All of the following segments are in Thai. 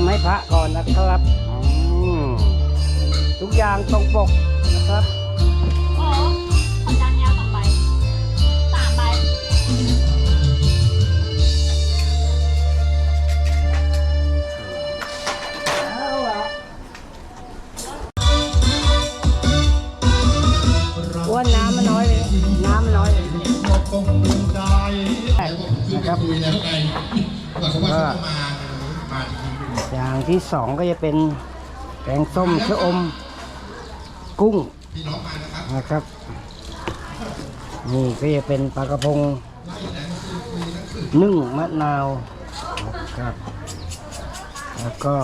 ำให้พระก่อนนะครับอืมทุกอย่างตรงปกนะครับ ที่สองก็จะเป็นแกงส้มชะอม กุ้งนะครับนะครับ นี่ก็จะเป็นปลากระพงนึ่งมะนาวนะครับ แล้วก็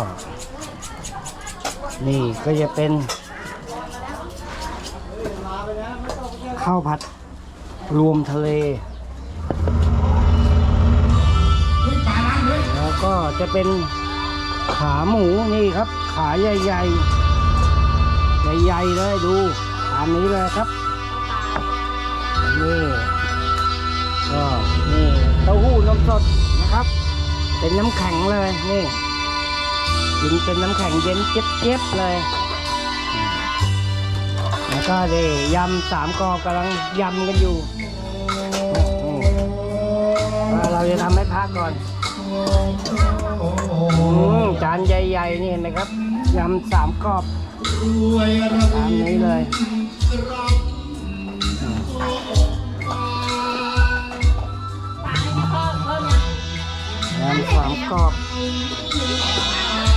นี่ก็จะเป็นข้าวผัดรวมทะเล แล้วก็จะเป็น ขาหมูนี่ครับ ขาใหญ่ๆใหญ่ๆเลยดูตามนี้เลยครับนี่ก็นี่เต้าหู้นมสดนะครับ เป็นน้ำแข็งเลยนี่กินเป็นน้ำแข็งเย็นเจี๊ยบๆเลยแล้วก็เดยำสามกอกำลังยำกันอยู่เราจะทำให้พักก่อน อืมจานใหญ่ๆนี่เห็นไหมครับยำสามกรอบตามนี้เลยยำสามกรอบ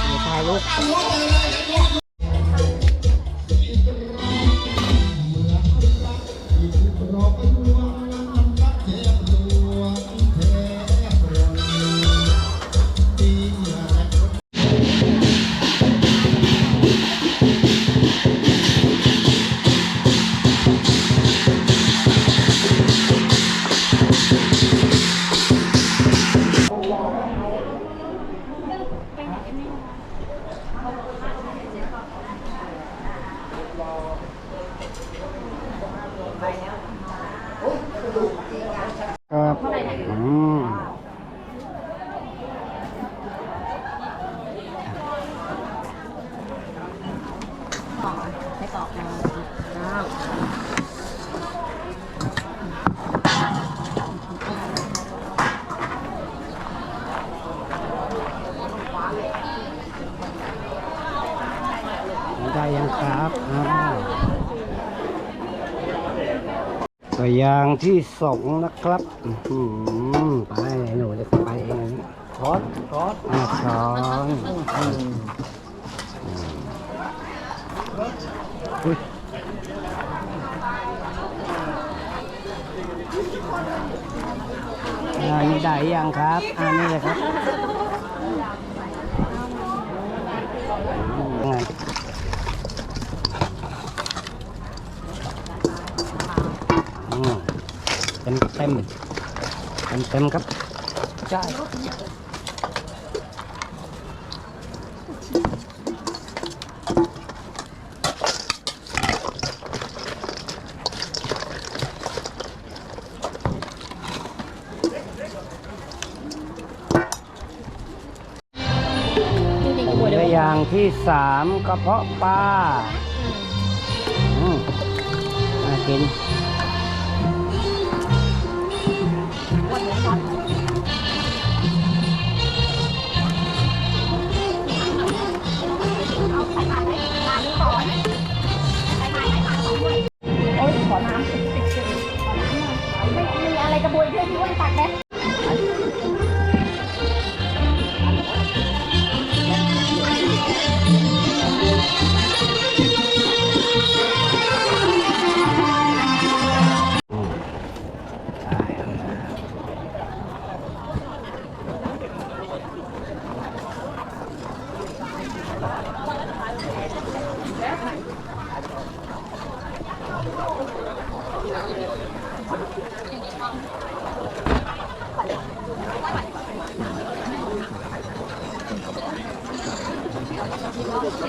เดี๋ยวถ่ายรูป ไม่ตอกนะได้ยังครับอ้าวตัวอย่างที่สองนะครับอื้อหือไปหนูจะไปเองช้อนช้อนอ่าช้อน อันนี้ได้ยังครับ อันนี้เลยครับอืมเต็มเต็มเต็มเต็มครับใช่ ที่สามกระเพาะปลาอืมน่ากิน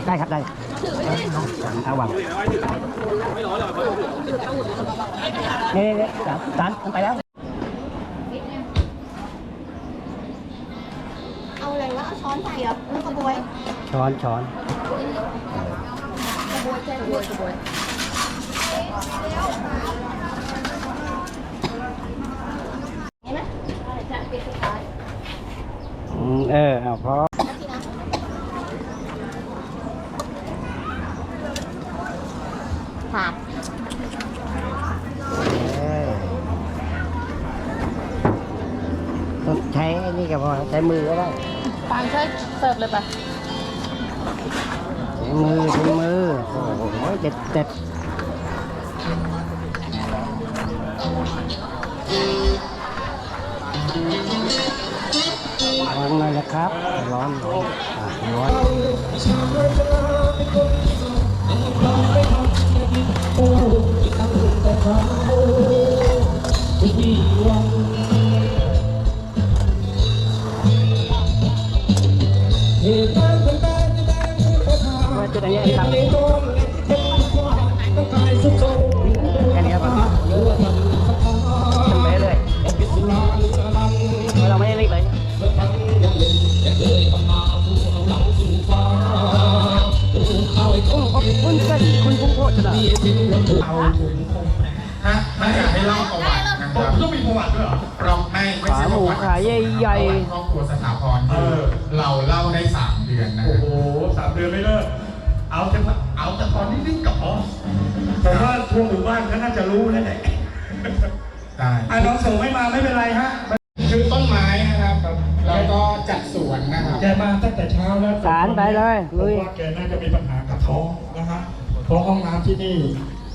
ได้ครับได้เอาวางนี่นี่นี่จานจานมันไปแล้ว เอาอะไรวะเอาช้อนใส่เหรอแล้วกระบวย ช้อนช้อนกระบวยใช่กระบวยกระบวยเห็นไหมจะปิดสุดท้ายอืมเออเอาพอ นาทีนะ ขาดเออต้องใช้ไอ้นี่ก็พอใช้มือก็ได้ปานช่วยเสิร์ฟเลยปะใช้มือใช้มือ โอ้โหเด็ดเด็ดร้อนหน่อยนะครับ ร้อนร้อนอะร้อนว่าจุดอันนี้ คุณเส้นคุณพุ่งโคตรจะ ประวัติด้วยเหรอเราไม่ไม่ขาใช่หปมูระวัติขาใหญ่ครอบครัวสถาพรคือเราเล่าได้สามเดือนนะโอ้โหสามเดือนไม่เลิก เอาแต่เอาแต่ตอนนี้นิ่งกับพอผมว่าทั่วหมู่บ้านก็น่าจะรู้แล้วแหละได้ อะน้องส่งไม่มาไม่เป็นไรฮะคือต้นไม้นะครับ แล้วก็จัดสวนนะครับแกมาตั้งแต่เช้าแล้วสารไปเลยลุยว่าแกน่าจะมีปัญหากับท้องนะฮะเพราะห้องน้ำที่นี่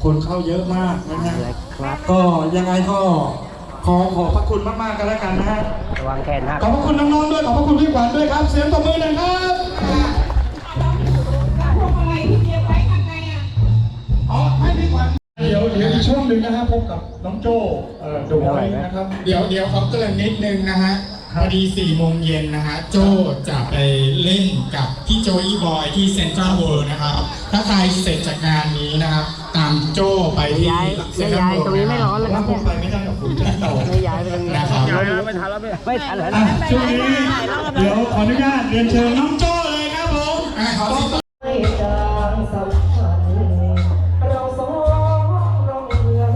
คนเข้าเยอะมากนะฮะเลยครับ ก็ยังไงก็ ขอขอบพระคุณมาก ๆ กันแล้วกันนะฮะ ระวังแขนหักขอบพระคุณน้องๆด้วย ขอบพระคุณพี่ขวัญด้วยครับ เสียงตบมือหน่อยครับอ๋อให้พี่ขวัญเดี๋ยวเดี๋ยวอีกช่วงหนึ่งนะฮะพบกับน้องโจ้เอ่อดูไว้นะครับ เดี๋ยวเดี๋ยวขอเกริ่นนิดนึงนะฮะครัพบอดี4โมงเย็นนะฮะโจจะไปเล่นกับพี่โจอี้บอยที่เซ็นทรัลเวิลด์นะครับ ถ้าใครเสร็จจากงานนี้นะครับ ตามโจไปที่ย้ายเซ็ไม่นทรัลย้ายเวิลด์ตรงนี้ไม่ร้อนเลยคแล้รัวบผมไปไม่ได้กับคุ ณจะต่อไม่ย้ายไปตรงนี้นะครับไม่ทันแล้วไม่ทันแล้วอะช่วงนี้เดี๋ยวขออนุญาตเรียนเชิญน้องโจ้เลยครับผมอะขอสิไม่จางสัมพันธ์เราสองร้องเรื่อง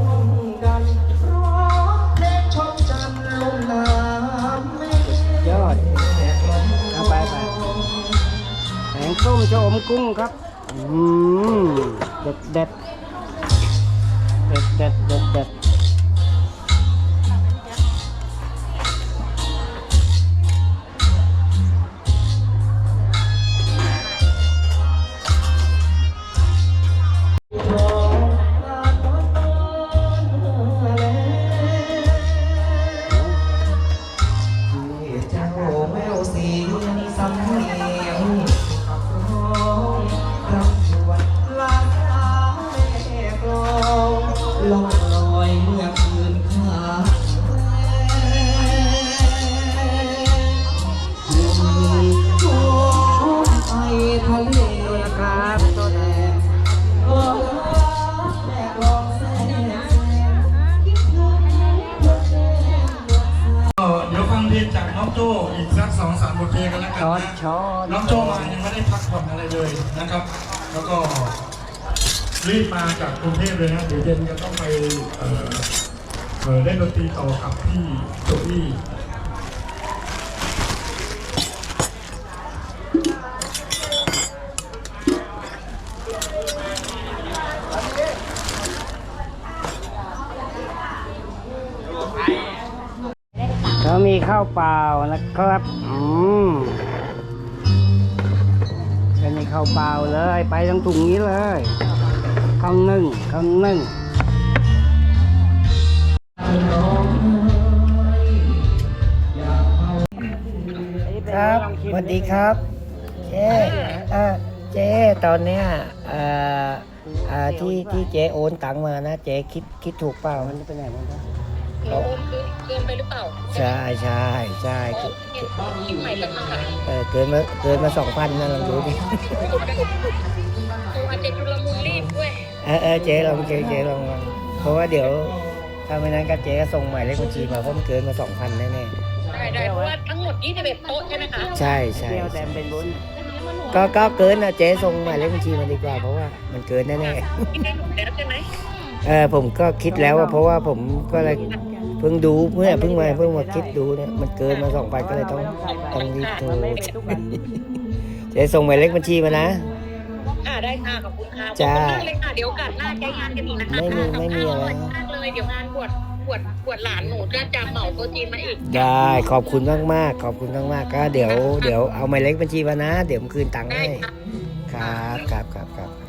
กันร้องเพลงชมจันทร์ลมน้ำไม่ยอดแตกลมเอาไปไปแหงส้มโจมกุ้งครับ อืม เด็ดเด็ด ช้อนช้อนน้องโจ้มายังไม่ได้พักผ่อนอะไรเลยนะครับ แล้วก็รีบมาจากกรุงเทพเลยนะเดี๋ยวเย็นจะต้องไปเอ่อเอ่อเล่นดนตรีต่อกับพี่โจอี้เขามีข้าวเปล่านะครับ อืม ข้าวเปล่าเลย ไปทั้งถุงนี้เลยข้าวนึ่งข้าวนึ่งครับสวัสดีครับ เจ๊อ่าเจ๊ตอนเนี้ยอ่าอ่าที่ที่เจ๊โอนตังมานะ เจ๊คิดคิดถูกเปล่ามันเป็นไงบ้างครับ เกินไปหรือเปล่าใช่ใช่ใช่คือคิดใหม่สักครั้งค่ะเออเกินมาเกินมาสองพันนะลองดูดิตัวเด็กจุลมุนรีบด้วยเออเออเจ๊ลองเจ๊เจ๊ลองลองเพราะว่าเดี๋ยวถ้าไม่นั้นก็เจ๊ก็ส่งหมายเลขบัญชีมาเพราะมันเกินมาสองพันแน่ๆได้ได้เพราะว่าทั้งหมด21โต๊ะใช่ไหมคะใช่ใช่เดียวแต่เป็นบุญก็ก็เกินนะเจ๊ส่งหมายเลขบัญชีมาดีกว่า เพราะว่ามันเกินแน่คิดได้หนูแล้วใช่ไหมๆเออผมก็คิดแล้วว่าเพราะว่าผมก็เลยเพิ่งดูเมื่อเพิ่งมาเพิ่งมาคิดดูเนี่ยมันเกินมาสองพันก็เลยต้องต้องรีบโทรไม่เป็นทุกวันเจ๊ส่งหมายเลขบัญชีมานะค่ะได้ค่ะขอบคุณค่ะขอบจ้าคุณมากเลยค่ะเดี๋ยวโอกาสหน้าใจงานกันอีกนะคะไม่มีไม่มีอะไรขบคุณมากเลยเดี๋ยวงานบวชบวชบวชหลานหนูก็จะเหมาโต๊ะจีนมาอีกได้ขอบคุณมากมากๆขอบคุณมากมากๆก็เดี๋ยวเดี๋ยวเอาหมายเลขบัญชีมานะ เดี๋ยวผมคืนตังค์ได้ให้ค่ะครับครับครับครับ